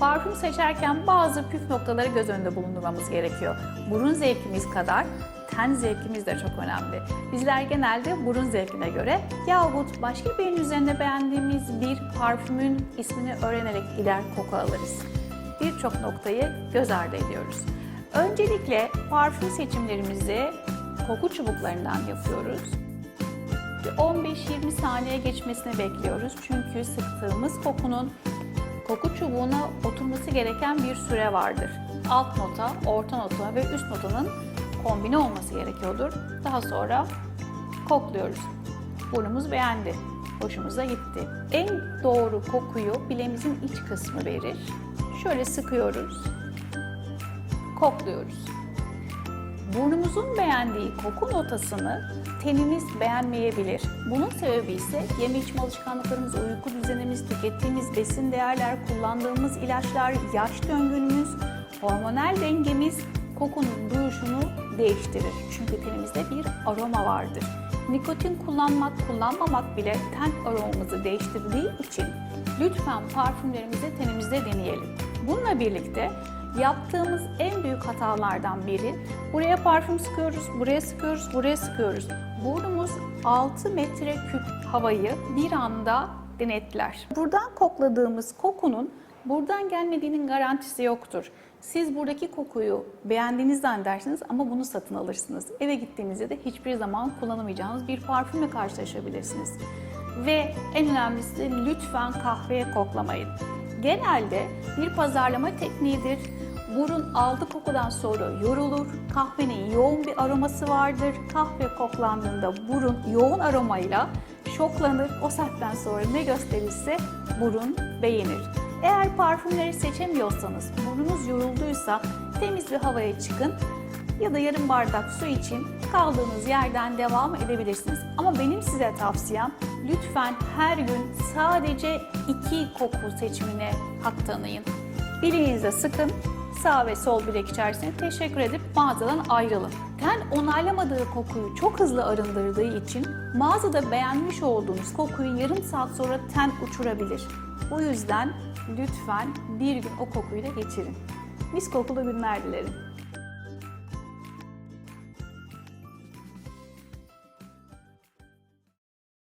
Parfüm seçerken bazı püf noktaları göz önünde bulundurmamız gerekiyor. Burun zevkimiz kadar ten zevkimiz de çok önemli. Bizler genelde burun zevkine göre yahut başka birinin üzerinde beğendiğimiz bir parfümün ismini öğrenerek gider koku alırız. Birçok noktayı göz ardı ediyoruz. Öncelikle parfüm seçimlerimizi koku çubuklarından yapıyoruz. 15-20 saniye geçmesini bekliyoruz. Çünkü sıktığımız kokunun koku çubuğuna oturması gereken bir süre vardır. Alt nota, orta nota ve üst notanın kombine olması gerekiyordur. Daha sonra kokluyoruz. Burnumuz beğendi. Hoşumuza gitti. En doğru kokuyu bilemizin iç kısmı verir. Şöyle sıkıyoruz. Kokluyoruz. Burnumuzun beğendiği koku notasını tenimiz beğenmeyebilir. Bunun sebebi ise yeme içme alışkanlıklarımız, uyku düzenimiz, tükettiğimiz besin değerler, kullandığımız ilaçlar, yaş döngümüz, hormonal dengemiz kokunun duyuşunu değiştirir. Çünkü tenimizde bir aroma vardır. Nikotin kullanmak, kullanmamak bile ten aromamızı değiştirdiği için lütfen parfümlerimizi tenimizde deneyelim. Bununla birlikte yaptığımız en büyük hatalardan biri buraya parfüm sıkıyoruz, buraya sıkıyoruz, buraya sıkıyoruz. Burnumuz 6 metreküp havayı bir anda denetler. Buradan kokladığımız kokunun buradan gelmediğinin garantisi yoktur. Siz buradaki kokuyu beğendiğiniz zannedersiniz ama bunu satın alırsınız. Eve gittiğinizde de hiçbir zaman kullanamayacağınız bir parfümle karşılaşabilirsiniz. Ve en önemlisi lütfen kahveye koklamayın. Genelde bir pazarlama tekniğidir. Burun aldı kokudan sonra yorulur. Kahvenin yoğun bir aroması vardır. Kahve koklandığında burun yoğun aromayla şoklanır. O saatten sonra ne gösterirse burun beğenir. Eğer parfümleri seçemiyorsanız, burnunuz yorulduysa temiz bir havaya çıkın ya da yarım bardak su için kaldığınız yerden devam edebilirsiniz. Ama benim size tavsiyem lütfen her gün sadece iki koku seçimine hak tanıyın. Bileğinize sıkın, sağ ve sol bilek içerisine teşekkür edip mağazadan ayrılın. Ten onaylamadığı kokuyu çok hızlı arındırdığı için mağazada beğenmiş olduğunuz kokuyu yarım saat sonra ten uçurabilir. Bu yüzden lütfen bir gün o kokuyu da geçirin. Mis kokulu günler dilerim.